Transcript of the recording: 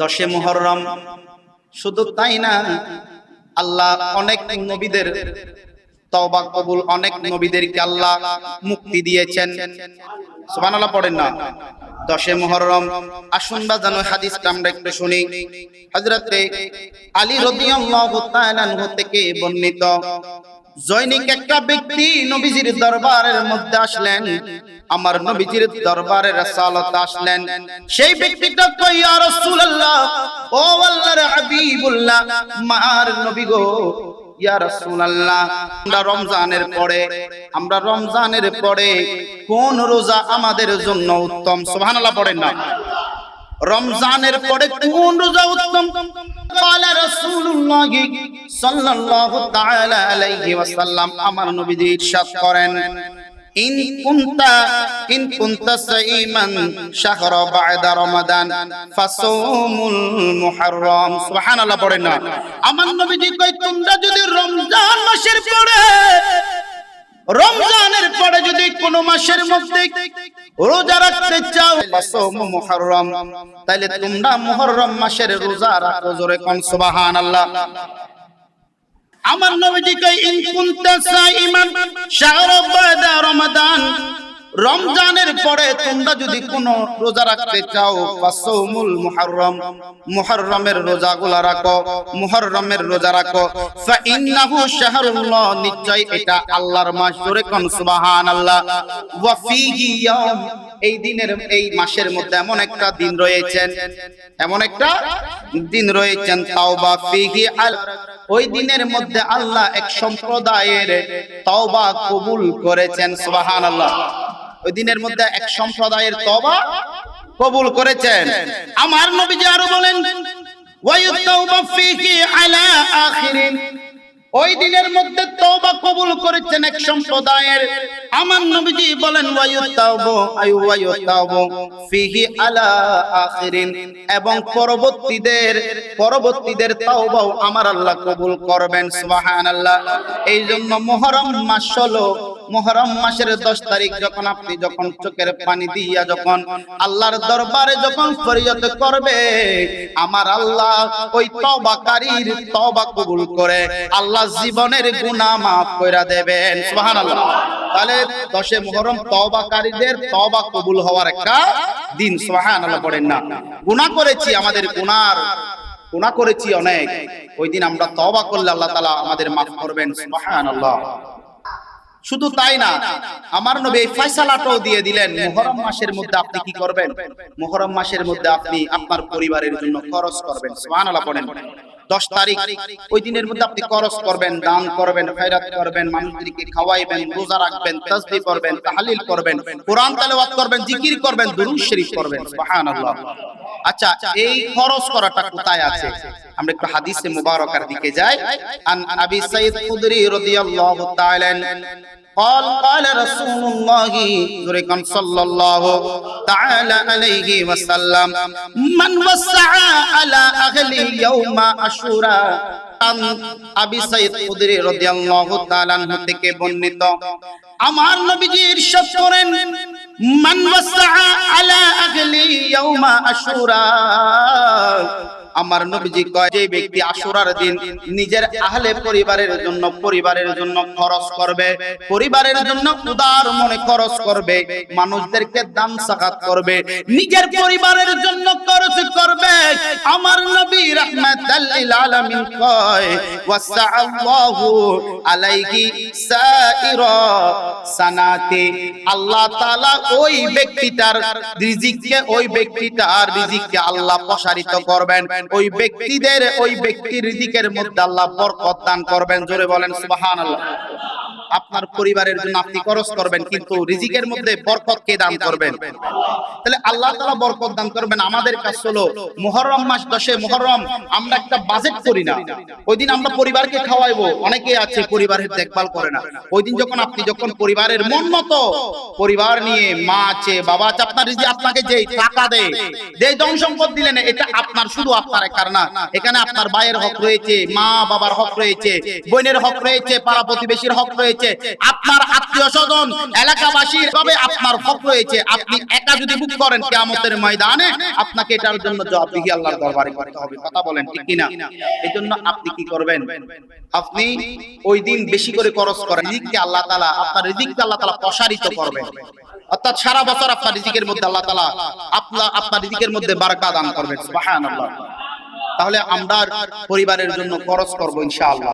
দশে মুহররম। শুধু তাই না, আল্লাহ অনেক নবীদের কবুল, অনেক নবীদেরকে আল্লাহ মুক্তি দিয়েছেন। পড়েন না। দশে মুহররম, আসুন বা জানো হাদিসটা আমরা একটু শুনি। হযরতে আলী রাদিয়াল্লাহু তাআলা থেকে বর্ণিত, জৈনিক একটা ব্যক্তি নবীজির দরবারের মধ্যে আসলেন আমার নবীজির দরবারে রাসালত আসলেন। সেই ব্যক্তিটা তো ইয়া রাসূলুল্লাহ, ও আল্লাহর হাবিবুল্লাহ, মার নবী গো, ইয়া রাসূলুল্লাহ, আমরা রমজানের পরে, আমরা রমজানের পরে কোন রোজা আমাদের জন্য উত্তম? সুবহানাল্লাহ পড়েন না। রমজানের পরে কোন রোজা উত্তম? কালা রাসূলুল্লাহ সাল্লাল্লাহু তাআলা আলাইহি ওয়াসাল্লাম, আমার নবীজি ইরশাদ করেন। ইন কুনতা ইন কুনতা সাইমান শাহর রমাদান সুবহানাল্লাহ, পড়েন না। আমার নবীজি কই তোমরা যদি রমজান মাসের পরে, রমজানের পরে যদি কোন মাসের মধ্যে রোজা রাখতে চাও মুহররম, তাইলে তোমরা মুহররম মাসের রোজা রাখো জোরে কোন, সুবহানাল্লাহ। আমার ইন সাইমান রমাদান, রমজানের পরে তোমরা যদি কোন রোজা রাখতে চাও ফাসুমুল মুহররম, মুহররমের রোজাগুলা রাখো, মুহররমের রোজা রাখো ফা ইন্নাহু শাহরুল্লাহ, নিশ্চয় এটা আল্লাহর মাস কোন, সুবহানাল্লাহ। ওয়া ফীহি ইয়াউম, এই দিনের, এই মাসের মধ্যে এমন একটা দিন রয়েছেন, এমন একটা দিন রয়েছেন, তাওবা ফীহি আল ওই দিনের মধ্যে আল্লাহ এক সম্প্রদায়ের তওবা কবুল করেছেন, সুবহানাল্লাহ। ওই দিনের মধ্যে এক সম্প্রদায়ের তওবা কবুল করেছেন। আমার নবীজি আরও বলেন ওয়ায়ুতাওবা ফীহি আলা আখিরিন। ওই দিনের মধ্যে তওবা কবুল করেছেন এক সম্প্রদায়ের। আমার নবীজি বলেন ওয়ায়ু ওয়ায়ুতাওবু, আয়ু ওয়ায়ুতাওবু, ফিহি আলা আখিরিন। এবং পরবর্তীদের পরবর্তীদের তওবাও আমার আল্লাহ কবুল করবেন, সুবহানাল্লাহ। এই জন্য মুহররম মাস হলো মুহররম মাসের 10 তারিখ যখন আপনি যখন চোখের পানি দিয়া যখন আল্লাহর দরবারে যখন ফরিয়াদ করবে, আমার আল্লাহ ওই তওবাকারীর তওবা কবুল করে আল্লাহ জীবনের গুনাহ মাফ কইরা দেবেন। সুবহানাল্লাহ। তাহলে দশে মুহররম তওবাকারীদের তওবা কবুল হওয়ার একটা দিন, সুবহানাল্লাহ পড়েন না। গুনাহ করেছি আমাদের গুনার, গুনাহ করেছি অনেক। ওই দিন আমরা তওবা করলে আল্লাহ তাআলা আমাদের মাফ করবেন, সুবহানাল্লাহ। শুধু তাই না, আমার নবী এই ফয়সালাটাও দিয়ে দিলেন মুহররম মাসের মধ্যে আপনি কি করবেন? মুহররম মাসের মধ্যে আপনি আপনার পরিবারের জন্য খরচ করবেন। সুবহানাল্লাহ পড়েন দশ তারিখ, ওই দিনের মধ্যে আপনি খরচ করবেন, দান করবেন, খয়রাত করবেন মানুষদেরকে খাওয়াইবেন, রোজা রাখবেন তাসবিহ করবেন, তাহলিল করবেন, কোরআন তেলাওয়াত করবেন, জিকির করবেন, দুরূদ শরীফ করবেন সুবহানাল্লাহ। আচ্ছা এই খরচ করাটা কোথায় আছে আমরা একটু হাদিসে মুবারকার দিকে যাই আন আবি সাইদ খুদরি রাদিয়াল্লাহু তাআলা قال قال رسول الله ذريكم صلى الله تعالى عليه وسلم من وسع على أهل يوم عاشوراء আন আবি সাইদ খুদরি রাদিয়াল্লাহু তাআলা আনহু থেকে বর্ণিত আমার নবীজি ইরশাদ করেন মান ওয়াসআ আলা আমার নবীজি কয়, যে ব্যক্তি আসুরার দিন নিজের আহলে পরিবারের জন্য পরিবারের জন্য খরচ করবে, পরিবারের জন্য উদার মনে খরচ করবে, মানুষদেরকে দাম সাকাত করবে, নিজের পরিবারের জন্য খরচ আলামিন কয় ওয়াসআল্লাহু আলাইহি সানাতে আল্লাহ তাআলা ওই ব্যক্তিটার রিজিককে, ওই ব্যক্তিটার রিজিককে আল্লাহ প্রসারিত করবেন। ওই ব্যক্তিদের, ওই ব্যক্তির রিজিকের মধ্যে আল্লাহ বরকত দান করবেন। জোরে বলেন, সুবহানাল্লাহ। আপনার পরিবারের জন্য আপনি খরচ করবেন, কিন্তু রিজিকের মধ্যে বরকত কে দান করবেন? তাহলে আল্লাহ তাআলা বরকত দান করবেন আমাদের কাজ হলো মুহররম মাস দশে মুহররম, আমরা একটা বাজেট করি না। ওই দিন আমরা পরিবারকে খাওয়াইবো, অনেকে আছে পরিবারের দেখভাল করে না। ওই দিন যখন আপনি যখন পরিবারের মন মতো, পরিবার নিয়ে মা আছে, বাবা আছে, আপনার রিজি আপনাকে যে টাকা দেয় যে ধন সম্পদ দিলেন, এটা আপনার শুধু আপনার একার না। এখানে আপনার ভাইয়ের হক রয়েছে মা বাবার হক রয়েছে, বোনের হক রয়েছে, পাড়া প্রতিবেশীর হক রয়েছে হয়েছে আপনার আত্মীয় স্বজন, এলাকাবাসীর ভাবে আপনার হক রয়েছে। আপনি একা যদি বুক করেন কিয়ামতের ময়দানে, আপনাকে এটার জন্য জবাবদিহি আল্লাহর দরবারে করতে হবে। কথা বলেন ঠিক কিনা? এই জন্য আপনি কি করবেন? আপনি ওই দিন বেশি করে খরচ করেন। রিজিককে আল্লাহ তাআলা, আপনার রিজিককে আল্লাহ তাআলা প্রসারিত করবেন অর্থাৎ সারা বছর আপনার রিজিকের মধ্যে আল্লাহ তাআলা আপনার আপনার রিজিকের মধ্যে বারাকা দান করবেন। সুবহানাল্লাহ। তাহলে আমরা পরিবারের জন্য খরচ করব ইনশাআল্লাহ।